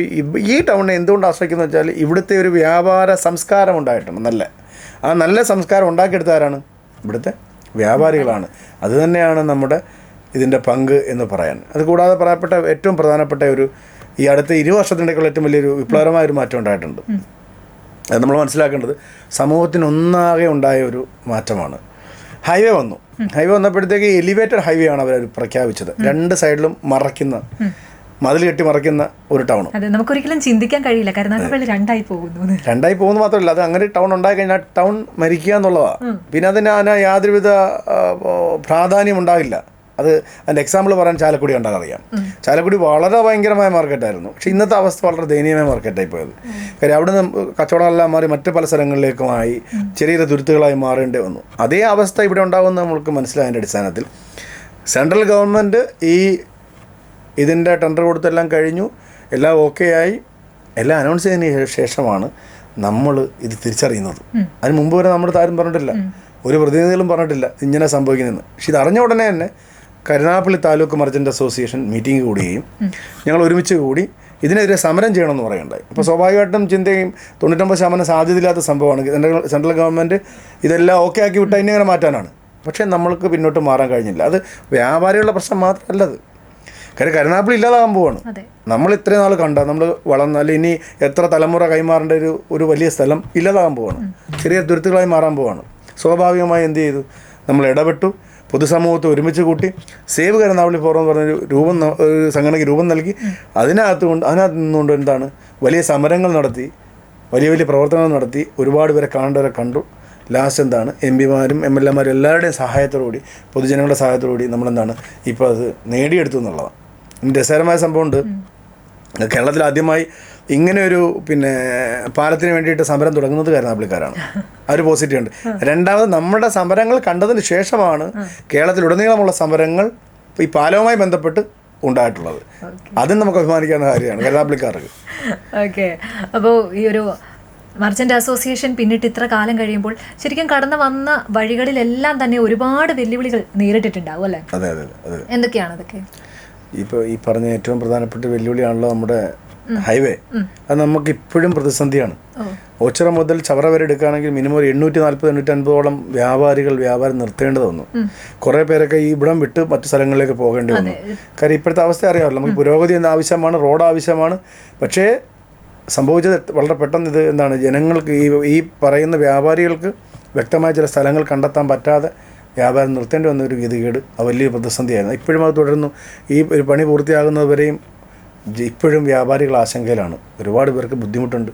ഈ ടൗണിനെ എന്തുകൊണ്ട് ആശ്രയിക്കുന്നത് വെച്ചാൽ ഇവിടുത്തെ ഒരു വ്യാപാര സംസ്കാരം ഉണ്ടായിട്ടുണ്ട് നല്ല. ആ നല്ല സംസ്കാരം ഉണ്ടാക്കിയെടുത്താരാണ് ഇവിടുത്തെ വ്യാപാരികളാണ്. അതുതന്നെയാണ് നമ്മുടെ ഇതിന്റെ പങ്ക് എന്ന് പറയാൻ. അത് കൂടാതെ പറയപ്പെട്ട ഏറ്റവും പ്രധാനപ്പെട്ട ഒരു ഈ അടുത്ത ഇരു വർഷത്തിനിടയ്ക്കുള്ള ഏറ്റവും വലിയൊരു വിപ്ലവമായ ഒരു മാറ്റം ഉണ്ടായിട്ടുണ്ട്. അത് നമ്മൾ മനസ്സിലാക്കേണ്ടത് സമൂഹത്തിന് ഒന്നാകെ ഉണ്ടായ ഒരു മാറ്റമാണ്. ഹൈവേ വന്നു. ഹൈവേ വന്നപ്പോഴത്തേക്ക് എലിവേറ്റഡ് ഹൈവേ ആണ് അവർ പ്രഖ്യാപിച്ചത്. രണ്ട് സൈഡിലും മറയ്ക്കുന്ന മതിൽ കെട്ടി മറയ്ക്കുന്ന ഒരു ടൗൺ നമുക്കൊരിക്കലും ചിന്തിക്കാൻ കഴിയില്ല. കരുനാഗപ്പള്ളി രണ്ടായി പോകുന്നു. രണ്ടായി പോകുന്ന മാത്രമല്ല അത് അങ്ങനെ ടൗൺ ഉണ്ടായി കഴിഞ്ഞാൽ ടൗൺ മരിക്കുക എന്നുള്ളതാണ് പിന്നെ അതിന് അതിന് യാതൊരുവിധ പ്രാധാന്യം ഉണ്ടാകില്ല. അത് അതിന്റെ എക്സാമ്പിൾ പറയാൻ ചാലക്കുടി ഉണ്ടാകാൻ അറിയാം. ചാലക്കുടി വളരെ ഭയങ്കരമായ മാർക്കറ്റായിരുന്നു പക്ഷെ ഇന്നത്തെ അവസ്ഥ വളരെ ദയനീയമായ മാർക്കറ്റായി പോയത്. കാര്യം അവിടെ നിന്ന് കച്ചവടമെല്ലാം മാറി മറ്റു പല സ്ഥലങ്ങളിലേക്കുമായി ചെറിയ ചെറിയ തുരുത്തുകളായി മാറേണ്ടി വന്നു. അതേ അവസ്ഥ ഇവിടെ ഉണ്ടാകുമെന്ന് നമുക്ക് മനസ്സിലായതിന്റെ അടിസ്ഥാനത്തിൽ. സെൻട്രൽ ഗവൺമെന്റ് ഈ ഇതിന്റെ ടെൻഡർ കൊടുത്തെല്ലാം കഴിഞ്ഞു. എല്ലാം ഓക്കെ ആയി. എല്ലാം അനൗൺസ് ചെയ്തതിന് ശേഷമാണ് നമ്മൾ ഇത് തിരിച്ചറിയുന്നത്. അതിന് മുമ്പ് വരെ നമ്മുടെ താരം പറഞ്ഞിട്ടില്ല. ഒരു പ്രതിനിധികളും പറഞ്ഞിട്ടില്ല ഇങ്ങനെ സംഭവിക്കുന്നതെന്ന് പക്ഷെ ഇത് അറിഞ്ഞ ഉടനെ തന്നെ Karunagappally taluk merchant association meeting കൂടുകയും ഞങ്ങൾ ഒരുമിച്ച് കൂടി ഇതിനെതിരെ സമരം ചെയ്യണമെന്ന് പറയുണ്ടായി അപ്പോൾ സ്വാഭാവികമായിട്ടും ചിന്തയും തൊണ്ണൂറ്റൊമ്പത് ശതമാനം സാധ്യതയില്ലാത്ത സംഭവമാണ്. സെൻട്രൽ സെൻട്രൽ ഗവൺമെന്റ് ഇതെല്ലാം ഓക്കെ ആക്കി വിട്ടാൽ ഇനി അങ്ങനെ മാറ്റാനാണ്. പക്ഷേ നമ്മൾക്ക് പിന്നോട്ട് മാറാൻ കഴിഞ്ഞില്ല. അത് വ്യാപാരികളുടെ പ്രശ്നം മാത്രമല്ല അത്. കാര്യം കരുനാപ്പിളി ഇല്ലാതാകാൻ പോവാണ്. നമ്മൾ ഇത്രയും നാൾ കണ്ട നമ്മൾ വളർന്നാൽ ഇനി എത്ര തലമുറ കൈമാറേണ്ട ഒരു ഒരു വലിയ സ്ഥലം ഇല്ലാതാകാൻ പോവാണ്. ചെറിയ ദുരിതങ്ങളായി മാറാൻ പോവാണ്. സ്വാഭാവികമായി എന്ത് ചെയ്തു? നമ്മൾ ഇടപെട്ടു. പൊതുസമൂഹത്തെ ഒരുമിച്ച് കൂട്ടി സേവ് കരുനാവളി ഫോറം എന്ന് പറഞ്ഞൊരു രൂപം ഒരു സംഘടനയ്ക്ക് രൂപം നൽകി അതിനകത്ത് കൊണ്ട് അതിനകത്ത് നിന്നുകൊണ്ട് എന്താണ് വലിയ സമരങ്ങൾ നടത്തി വലിയ വലിയ പ്രവർത്തനങ്ങൾ നടത്തി ഒരുപാട് പേരെ കാണേണ്ടവരെ കണ്ടു. ലാസ്റ്റ് എന്താണ്? എം പിമാരും എം എൽ എമാരും എല്ലാവരുടെയും സഹായത്തോടുകൂടി പൊതുജനങ്ങളുടെ സഹായത്തോടുകൂടി നമ്മളെന്താണ് ഇപ്പോൾ അത് നേടിയെടുത്തു എന്നുള്ളതാണ്. രസകരമായ സംഭവമുണ്ട്. കേരളത്തിൽ ആദ്യമായി ഇങ്ങനെ ഒരു പിന്നെ പാലത്തിന് വേണ്ടിയിട്ട് സമരം തുടങ്ങുന്നത് കരുനാപ്പള്ളിക്കാരാണ് ആ ഒരു പോസിറ്റീവ് ഉണ്ട്. രണ്ടാമത് നമ്മുടെ സമരങ്ങൾ കണ്ടതിന് ശേഷമാണ് കേരളത്തിലുടനീളമുള്ള സമരങ്ങൾ ഈ പാലവുമായി ബന്ധപ്പെട്ട് ഉണ്ടായിട്ടുള്ളത്. അതും നമുക്ക് അഭിമാനിക്കാവുന്ന കാര്യമാണ്. കരുനാപ്പള്ളിക്കാർക്ക് ഓക്കെ. അപ്പോൾ ഈ ഒരു മർച്ചന്റ് അസോസിയേഷൻ പിന്നിട്ട് ഇത്ര കാലം കഴിയുമ്പോൾ ശരിക്കും കടന്നു വന്ന വഴികളിലെല്ലാം തന്നെ ഒരുപാട് വെല്ലുവിളികൾ നേരിട്ടിട്ടുണ്ടാവും അല്ലേ? അതെ അതെ അതെ. എന്തൊക്കെയാണ് അതൊക്കെ? ഇപ്പോൾ ഈ പറഞ്ഞ ഏറ്റവും പ്രധാനപ്പെട്ട വെല്ലുവിളിയാണല്ലോ നമ്മുടെ ഹൈവേ. അത് നമുക്ക് ഇപ്പോഴും പ്രതിസന്ധിയാണ് ഓച്ചിറ മുതൽ ചവറ വരെ എടുക്കുകയാണെങ്കിൽ മിനിമം ഒരു എണ്ണൂറ്റി നാൽപ്പത് എണ്ണൂറ്റി അൻപതോളം വ്യാപാരികൾ വ്യാപാരം നിർത്തേണ്ടത് വന്നു. കുറേ പേരൊക്കെ ഈ ഇവിടം വിട്ട് മറ്റു സ്ഥലങ്ങളിലേക്ക് പോകേണ്ടി വന്നു. കാര്യം ഇപ്പോഴത്തെ അവസ്ഥ അറിയാമല്ലോ. നമുക്ക് പുരോഗതി എന്ന ആവശ്യമാണ് റോഡ് ആവശ്യമാണ്. പക്ഷേ സംഭവിച്ചത് വളരെ പെട്ടെന്ന് ഇത് എന്താണ്? ജനങ്ങൾക്ക് ഈ ഈ പറയുന്ന വ്യാപാരികൾക്ക് വ്യക്തമായ ചില സ്ഥലങ്ങൾ കണ്ടെത്താൻ പറ്റാതെ വ്യാപാരം നിർത്തേണ്ടി വന്ന ഒരു ഗതികേട് അത് വലിയൊരു പ്രതിസന്ധിയായിരുന്നു. ഇപ്പോഴും അത് തുടരുന്നു. ഈ ഒരു പണി പൂർത്തിയാകുന്നതുവരെയും ഇപ്പോഴും വ്യാപാരികൾ ആശങ്കയിലാണ്. ഒരുപാട് പേർക്ക് ബുദ്ധിമുട്ടുണ്ട്.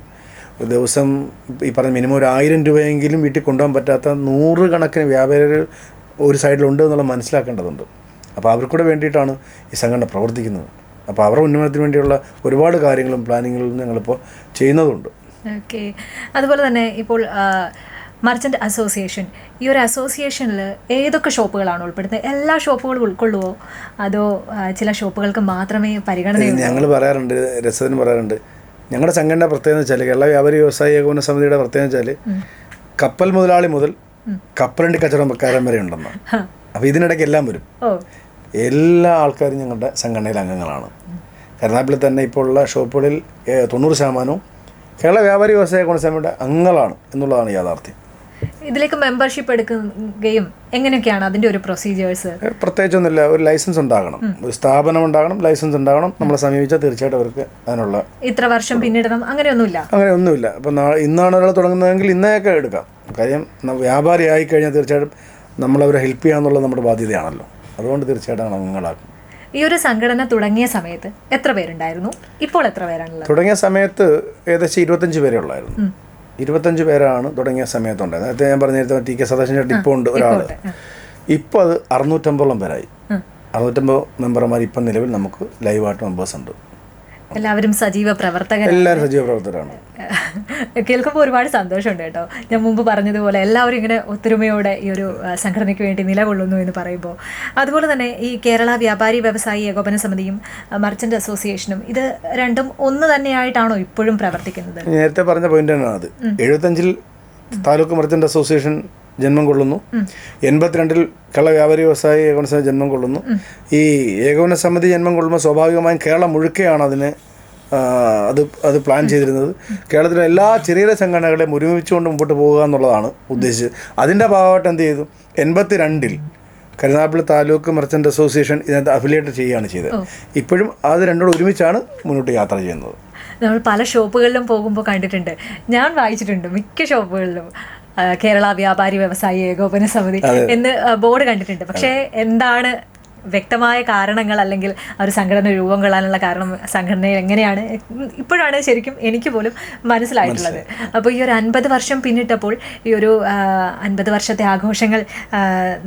ഒരു ദിവസം ഈ പറഞ്ഞ മിനിമം ഒരു ആയിരം രൂപയെങ്കിലും വീട്ടിൽ കൊണ്ടുപോകാൻ പറ്റാത്ത നൂറുകണക്കിന് വ്യാപാരികൾ ഒരു സൈഡിലുണ്ട് എന്നുള്ള മനസ്സിലാക്കേണ്ടതുണ്ട്. അപ്പോൾ അവർക്കൂടെ വേണ്ടിയിട്ടാണ് ഈ സംഘടന പ്രവർത്തിക്കുന്നത്. അപ്പോൾ അവരുടെ ഉന്നമനത്തിന് വേണ്ടിയുള്ള ഒരുപാട് കാര്യങ്ങളും പ്ലാനിങ്ങുകളും ഞങ്ങളിപ്പോൾ ചെയ്യുന്നതുണ്ട്. ഓക്കെ. അതുപോലെ തന്നെ ഇപ്പോൾ മർച്ചന്റ് അസോസിയേഷൻ ഈ ഒരു അസോസിയേഷനിൽ ഏതൊക്കെ ഷോപ്പുകളാണ് ഉൾപ്പെടുന്നത്? എല്ലാ ഷോപ്പുകളും ഉൾക്കൊള്ളുവോ? അതോ ചില ഷോപ്പുകൾക്ക് മാത്രമേ പരിഗണന ഞങ്ങൾ പറയാറുണ്ട് രസത്തിന് പറയാറുണ്ട്. ഞങ്ങളുടെ സംഘടന പ്രത്യേകത വെച്ചാൽ കേരള വ്യാപാരി വ്യവസായ ഏകോപന സമിതിയുടെ പ്രത്യേകത വെച്ചാൽ കപ്പൽ മുതലാളി മുതൽ കപ്പലണ്ടി കച്ചവടക്കാരൻ വരെ ഉണ്ടെന്ന് അപ്പോൾ ഇതിനിടയ്ക്ക് എല്ലാം വരും. എല്ലാ ആൾക്കാരും ഞങ്ങളുടെ സംഘടനയിലെ അംഗങ്ങളാണ്. കരുനാപ്പിൽ തന്നെ ഇപ്പോൾ ഉള്ള ഷോപ്പുകളിൽ തൊണ്ണൂറ് ശതമാനവും കേരള വ്യാപാരി വ്യവസായ ഏകോപന സമിതിയുടെ അംഗങ്ങളാണ് എന്നുള്ളതാണ് യാഥാർത്ഥ്യം. ഇതിലേക്ക് മെമ്പർഷിപ്പ് എടുക്കുകയും എങ്ങനെയൊക്കെയാണ് അതിന്റെ ഒരു പ്രൊസീജിയേഴ്സ് പ്രത്യേകിച്ചൊന്നുമില്ല ഒരു ലൈസൻസ് ഉണ്ടാകണം. ഒരു സ്ഥാപനം ഉണ്ടാകണം ലൈസൻസ് ഉണ്ടാകണം നമ്മളെ സമീപിച്ചാൽ തീർച്ചയായിട്ടും അവർക്ക് അതിനുള്ള ഇത്ര വർഷം പിന്നിടണം അങ്ങനെയൊന്നുമില്ല? അങ്ങനെയൊന്നുമില്ല അപ്പം നാളെ ഇന്നാണ് ഒരാൾ തുടങ്ങുന്നതെങ്കിൽ ഇന്നേക്കെ എടുക്കാം. കാര്യം വ്യാപാരി ആയി കഴിഞ്ഞാൽ തീർച്ചയായിട്ടും നമ്മളവരെ ഹെൽപ്പ് ചെയ്യാന്നുള്ളത് നമ്മുടെ ബാധ്യതയാണല്ലോ. അതുകൊണ്ട് തീർച്ചയായിട്ടും അംഗങ്ങളാക്കും ഈ ഒരു സംഘടന തുടങ്ങിയ സമയത്ത് എത്ര പേരുണ്ടായിരുന്നു? ഇപ്പോൾ എത്ര പേരാണുള്ളത്? തുടങ്ങിയ സമയത്ത് ഏകദേശം ഇരുപത്തഞ്ച് പേരെ ഉള്ളായിരുന്നു. ഇരുപത്തഞ്ച് പേരാണ് തുടങ്ങിയ സമയത്തുണ്ടായത്. നേരത്തെ ഞാൻ പറഞ്ഞ നേരത്തെ ടി കെ ചേട്ടൻ ഇപ്പോൾ ഉണ്ട് ഒരാൾ ഇപ്പോൾ അത് അറുന്നൂറ്റമ്പതോളം പേരായി. അറുന്നൂറ്റമ്പത് മെമ്പർമാർ ഇപ്പം നിലവിൽ നമുക്ക് ലൈവായിട്ട് മെമ്പേഴ്സ് ഉണ്ട്. എല്ലാവരും സജീവ പ്രവർത്തകർ എല്ലാവരും സജീവ പ്രവർത്തകരാണ്. കേൾക്കുമ്പോൾ ഒരുപാട് സന്തോഷമുണ്ട് കേട്ടോ. ഞാൻ മുമ്പ് പറഞ്ഞതുപോലെ എല്ലാവരും ഇങ്ങനെ ഒത്തൊരുമയോടെ ഈ ഒരു സംഘടനയ്ക്ക് വേണ്ടി നിലകൊള്ളുന്നു എന്ന് പറയുമ്പോൾ അതുപോലെ തന്നെ ഈ കേരള വ്യാപാരി വ്യവസായി ഏകോപന സമിതിയും മർച്ചന്റ് അസോസിയേഷനും ഇത് രണ്ടും ഒന്ന് തന്നെയായിട്ടാണോ ഇപ്പോഴും പ്രവർത്തിക്കുന്നത്? നേരത്തെ പറഞ്ഞ പോയിന്റ് തന്നെയാണ് അത്. എഴുപത്തഞ്ചിൽ താലൂക്ക് മർച്ചന്റ് അസോസിയേഷൻ ജന്മം കൊള്ളുന്നു. എൺപത്തിരണ്ടിൽ കള്ള വ്യാപാരി വ്യവസായി ഏകോപന സമിതി ജന്മം കൊള്ളുന്നു. ഈ ഏകോപന സമിതി ജന്മം കൊള്ളുമ്പോൾ സ്വാഭാവികമായും കേരളം മുഴുക്കെയാണ് അതിന് അത് അത് പ്ലാൻ ചെയ്തിരുന്നത്. കേരളത്തിലെ എല്ലാ ചെറിയ സംഘടനകളെയും ഒരുമിച്ചുകൊണ്ട് മുമ്പോട്ട് പോകുക എന്നുള്ളതാണ് ഉദ്ദേശിച്ചത്. അതിന്റെ ഭാഗമായിട്ട് എന്ത് ചെയ്തു? എൺപത്തി രണ്ടിൽ കരുനാഗപ്പള്ളി താലൂക്ക് മെർച്ചന്റ് അസോസിയേഷൻ ഇതിനകത്ത് അഫിലിയേറ്റ് ചെയ്യുകയാണ് ചെയ്തത്. ഇപ്പോഴും അത് രണ്ടോട് ഒരുമിച്ചാണ് മുന്നോട്ട് യാത്ര ചെയ്യുന്നത്. നമ്മൾ പല ഷോപ്പുകളിലും പോകുമ്പോൾ കണ്ടിട്ടുണ്ട്. ഞാൻ വായിച്ചിട്ടുണ്ട് മിക്ക ഷോപ്പുകളിലും കേരള വ്യാപാരി വ്യവസായി ഏകോപന സമിതി എന്ന് ബോർഡ് കണ്ടിട്ടുണ്ട്. പക്ഷേ എന്താണ് വ്യക്തമായ കാരണങ്ങൾ അല്ലെങ്കിൽ ആ ഒരു സംഘടന രൂപം കൊള്ളാനുള്ള കാരണം സംഘടനയിൽ എങ്ങനെയാണ്? ഇപ്പോഴാണ് ശരിക്കും എനിക്ക് പോലും മനസ്സിലായിട്ടുള്ളത്. അപ്പോൾ ഈ ഒരു അൻപത് വർഷം പിന്നിട്ടപ്പോൾ ഈ ഒരു അൻപത് വർഷത്തെ ആഘോഷങ്ങൾ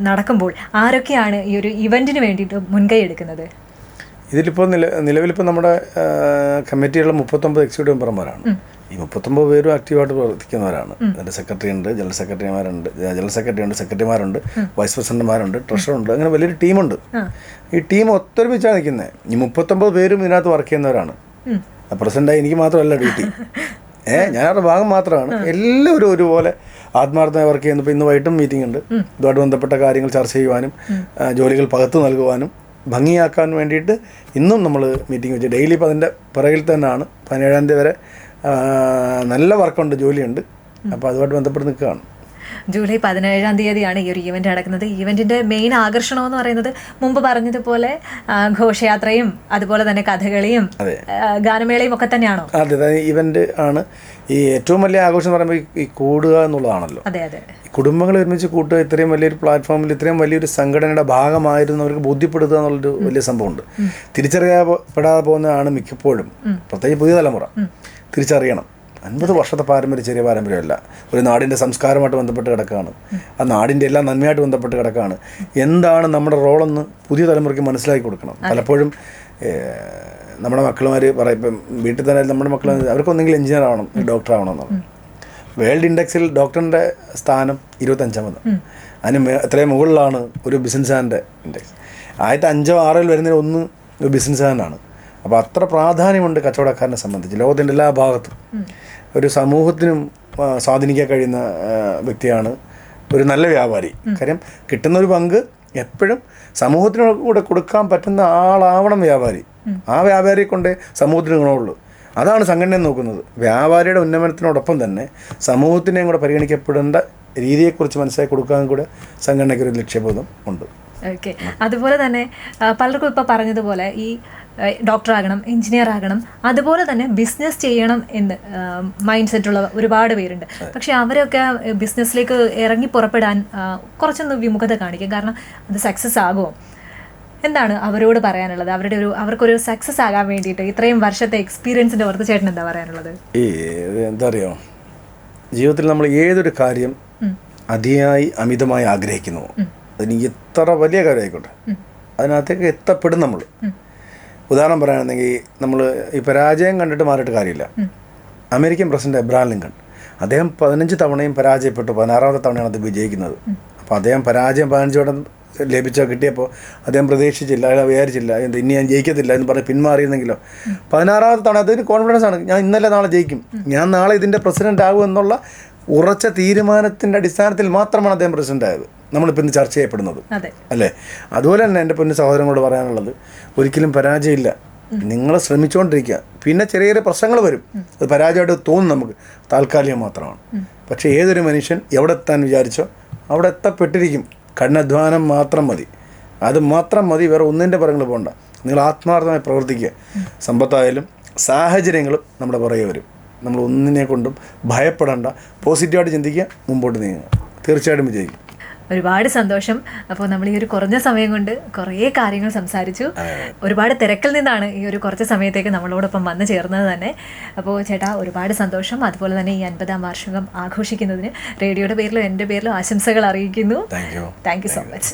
നടക്കുമ്പോൾ ആരൊക്കെയാണ് ഈ ഒരു ഇവന്റിന് വേണ്ടിയിട്ട് മുൻകൈ എടുക്കുന്നത്? ഇതിലിപ്പോൾ നില നിലവിലിപ്പോൾ നമ്മുടെ കമ്മിറ്റിയുള്ള മുപ്പത്തൊമ്പത് എക്സിക്യൂട്ടീവ് മെമ്പർമാരാണ്. ഈ മുപ്പത്തൊമ്പത് പേരും ആക്റ്റീവായിട്ട് പ്രവർത്തിക്കുന്നവരാണ്. അതിന്റെ സെക്രട്ടറി ഉണ്ട് ജനറൽ സെക്രട്ടറിമാരുണ്ട് ജനറൽ സെക്രട്ടറി ഉണ്ട് സെക്രട്ടറിമാരുണ്ട് വൈസ് പ്രസിഡന്റുമാരുണ്ട് ട്രഷറുണ്ട് അങ്ങനെ വലിയൊരു ടീമുണ്ട് ഈ ടീം ഒത്തൊരുമിച്ചാണ് നിൽക്കുന്നത് ഈ മുപ്പത്തൊമ്പത് പേരും ഇതിനകത്ത് വർക്ക് ചെയ്യുന്നവരാണ്. പ്രസിഡന്റായി എനിക്ക് മാത്രമല്ല ഡ്യൂട്ടി ഏഹ് ഞാൻ അവരുടെ ഭാഗം മാത്രമാണ്. എല്ലാവരും ഒരുപോലെ ആത്മാർത്ഥമായി വർക്ക് ചെയ്യുന്നു. ഇപ്പോൾ ഇന്ന് വൈകിട്ടും മീറ്റിംഗ് ഉണ്ട്. ഇതുമായിട്ട് ബന്ധപ്പെട്ട കാര്യങ്ങൾ ചർച്ച ചെയ്യുവാനും ജോലികൾ പകത്ത് നൽകുവാനും ഭംഗിയാക്കാൻ വേണ്ടിയിട്ട് ഇന്നും നമ്മൾ മീറ്റിംഗ് വെച്ച് ഡെയിലി ഇപ്പോൾ അതിന്റെ പിറകിൽ തന്നെയാണ്. പതിനേഴാം തീയതി വരെ നല്ല വർക്കുണ്ട് ജോലിയുണ്ട്. അപ്പോൾ അതുമായിട്ട് ബന്ധപ്പെട്ട് നിൽക്കുകയാണ്. ജൂലൈ പതിനേഴാം തീയതിയാണ് ഈ ഒരു ഈവന്റ് നടക്കുന്നത്. ഈവന്റിന്റെ മെയിൻ ആകർഷണം എന്ന് പറയുന്നത് മുമ്പ് പറഞ്ഞതുപോലെ ഘോഷയാത്രയും അതുപോലെ തന്നെ കഥകളിയും ഗാനമേളയും ഒക്കെ തന്നെയാണോ? അതെ ഇവന്റ് ആണ് ഈ ഏറ്റവും വലിയ ആഘോഷം എന്ന് പറയുമ്പോൾ ഈ- കൂടുക എന്നുള്ളതാണല്ലോ. അതെ അതെ. കുടുംബങ്ങൾ ഒരുമിച്ച് കൂട്ടുക ഇത്രയും വലിയൊരു പ്ലാറ്റ്ഫോമിൽ ഇത്രയും വലിയൊരു സംഘടനയുടെ ഭാഗമായിരുന്നു അവർക്ക് ബോധ്യപ്പെടുത്തുക എന്നുള്ളൊരു വലിയ സംഭവമുണ്ട്. തിരിച്ചറിയപ്പെടാതെ പോകുന്നതാണ് മിക്കപ്പോഴും. പ്രത്യേകിച്ച് പുതിയ തലമുറ. തിരിച്ചറിയണം. അൻപത് വർഷത്തെ പാരമ്പര്യം ചെറിയ പാരമ്പര്യമല്ല. ഒരു നാടിന്റെ സംസ്കാരമായിട്ട് ബന്ധപ്പെട്ട് കിടക്കുകയാണ്. ആ നാടിന്റെ എല്ലാം നന്മയായിട്ട് ബന്ധപ്പെട്ട് കിടക്കുകയാണ്. എന്താണ് നമ്മുടെ റോളെന്ന് പുതിയ തലമുറയ്ക്ക് മനസ്സിലാക്കി കൊടുക്കണം. പലപ്പോഴും നമ്മുടെ മക്കളുമാർ പറയും ഇപ്പം വീട്ടിൽ തന്നെ നമ്മുടെ മക്കൾ അവർക്കൊന്നെങ്കിലും എഞ്ചിനീയർ ആവണം ഡോക്ടർ ആവണം എന്നുള്ളത് വേൾഡ് ഇൻഡെക്സിൽ ഡോക്ടറിന്റെ സ്ഥാനം ഇരുപത്തഞ്ചാമത്. അതിന് എത്രയും മുകളിലാണ് ഒരു ബിസിനസ്സുകാരന്റെ ഇൻഡെക്സ്. ആദ്യത്തെ അഞ്ചോ ആറോയിൽ വരുന്നതിന് ഒന്ന് ബിസിനസ് ബിസിനസ്സുകാരനാണ് അപ്പോൾ അത്ര പ്രാധാന്യമുണ്ട് കച്ചവടക്കാരനെ സംബന്ധിച്ച്. ലോകത്തിന്റെ എല്ലാ ഭാഗത്തും. ഒരു സമൂഹത്തിനും സ്വാധീനിക്കാൻ കഴിയുന്ന വ്യക്തിയാണ് ഒരു നല്ല വ്യാപാരി. കാര്യം കിട്ടുന്ന ഒരു പങ്ക് എപ്പോഴും സമൂഹത്തിന് കൂടെ കൊടുക്കാൻ പറ്റുന്ന ആളാവണം വ്യാപാരി. ആ വ്യാപാരിയെ കൊണ്ടേ സമൂഹത്തിന് ഗുണമുള്ളൂ. അതാണ് സംഘടന നോക്കുന്നത്. വ്യാപാരിയുടെ ഉന്നമനത്തിനോടൊപ്പം തന്നെ സമൂഹത്തിനെയും കൂടെ പരിഗണിക്കപ്പെടേണ്ട രീതിയെക്കുറിച്ച് മനസ്സിലാക്കി കൊടുക്കാൻ കൂടെ സംഘടനയ്ക്ക് ഒരു ലക്ഷ്യബോധം ഉണ്ട്. ഓക്കെ അതുപോലെ തന്നെ പലർക്കും ഇപ്പോൾ പറഞ്ഞതുപോലെ ഈ ഡോക്ടർ ആകണം എഞ്ചിനീയർ ആകണം അതുപോലെ തന്നെ ബിസിനസ് ചെയ്യണം എന്ന് മൈൻഡ് സെറ്റുള്ള ഒരുപാട് പേരുണ്ട്. പക്ഷെ അവരൊക്കെ ബിസിനസ്സിലേക്ക് ഇറങ്ങി പുറപ്പെടാൻ കുറച്ചൊന്ന് വിമുഖത കാണിക്കും. കാരണം അത് സക്സസ് ആകുമോ? എന്താണ് അവരോട് പറയാനുള്ളത്? അവരുടെ ഒരു അവർക്കൊരു സക്സസ് ആകാൻ വേണ്ടിയിട്ട് ഇത്രയും വർഷത്തെ എക്സ്പീരിയൻസിന്റെ ഓർത്ത് ചേട്ടൻ എന്താ പറയാനുള്ളത്? ഈ എന്താ അറിയോ? ജീവിതത്തിൽ നമ്മൾ ഏതൊരു കാര്യം അതിയായി അമിതമായി ആഗ്രഹിക്കുന്നു. അതിന് എത്ര വലിയ കാര്യമായിക്കോട്ടെ. അതിനകത്തേക്ക് എത്തപ്പെടും നമ്മൾ. ഉദാഹരണം പറയുകയാണെങ്കിൽ നമ്മൾ ഈ പരാജയം കണ്ടിട്ട് മാറിയിട്ട് കാര്യമില്ല. American president Abraham Lincoln. അദ്ദേഹം പതിനഞ്ച് തവണയും പരാജയപ്പെട്ടു. പതിനാറാമത്തെ തവണയാണ് അത് വിജയിക്കുന്നത്. അപ്പോൾ അദ്ദേഹം പരാജയം പതിനഞ്ച് തവണ ലഭിച്ചോ കിട്ടിയപ്പോൾ അദ്ദേഹം പ്രതീക്ഷിച്ചില്ല. അയാൾ വിചാരിച്ചില്ല. എന്ത് ഇനി ഞാൻ ജയിക്കത്തില്ല എന്ന് പറഞ്ഞ് പിന്മാറിയിരുന്നെങ്കിലോ. പതിനാറാമത്തെ തവണ അതൊരു കോൺഫിഡൻസ് ആണ്. ഞാൻ ഇന്നലെ നാളെ ജയിക്കും. ഞാൻ നാളെ ഇതിന്റെ പ്രസിഡന്റ് ആകും എന്നുള്ള ഉറച്ച തീരുമാനത്തിന്റെ അടിസ്ഥാനത്തിൽ മാത്രമാണ് അദ്ദേഹം പ്രസിഡന്റ് ആയത്. നമ്മളിപ്പോൾ ഇന്ന് ചർച്ച ചെയ്യപ്പെടുന്നത്. അല്ലേ? അതുപോലെ തന്നെ എന്റെ പൊന്നു സഹോദരങ്ങളോട് പറയാനുള്ളത് ഒരിക്കലും പരാജയമില്ല. നിങ്ങൾ ശ്രമിച്ചുകൊണ്ടിരിക്കുക പിന്നെ ചെറിയ ചെറിയ പ്രശ്നങ്ങൾ വരും. അത് പരാജയമായിട്ട് തോന്നും നമുക്ക്. താൽക്കാലികം മാത്രമാണ്. പക്ഷേ ഏതൊരു മനുഷ്യൻ എവിടെ എത്താൻ വിചാരിച്ചോ അവിടെ എത്തപ്പെട്ടിരിക്കും. കഠിനാധ്വാനം മാത്രം മതി. അത് മാത്രം മതി വേറെ ഒന്നിന്റെ പുറങ്ങൾ പോകണ്ട. നിങ്ങൾ ആത്മാർത്ഥമായി പ്രവർത്തിക്കുക. സമ്പത്തായാലും സാഹചര്യങ്ങളും നമ്മുടെ പുറകെ വരും. നമ്മൾ ഒന്നിനെ കൊണ്ടും ഭയപ്പെടേണ്ട. പോസിറ്റീവായിട്ട് ചിന്തിക്കുക മുമ്പോട്ട് നീങ്ങുക. തീർച്ചയായിട്ടും വിജയിക്കും. ഒരുപാട് സന്തോഷം. അപ്പോൾ നമ്മൾ ഈ ഒരു കുറഞ്ഞ സമയം കൊണ്ട് കുറേ കാര്യങ്ങൾ സംസാരിച്ചു. ഒരുപാട് തിരക്കിൽ നിന്നാണ് ഈ ഒരു കുറച്ച് സമയത്തേക്ക് നമ്മളോടൊപ്പം വന്നു ചേർന്നത് തന്നെ. അപ്പോൾ ചേട്ടാ ഒരുപാട് സന്തോഷം. അതുപോലെ തന്നെ ഈ അൻപതാം വാർഷികം ആഘോഷിക്കുന്നതിന് റേഡിയോയുടെ പേരിലും എന്റെ പേരിലും ആശംസകൾ അറിയിക്കുന്നു. Thank you so much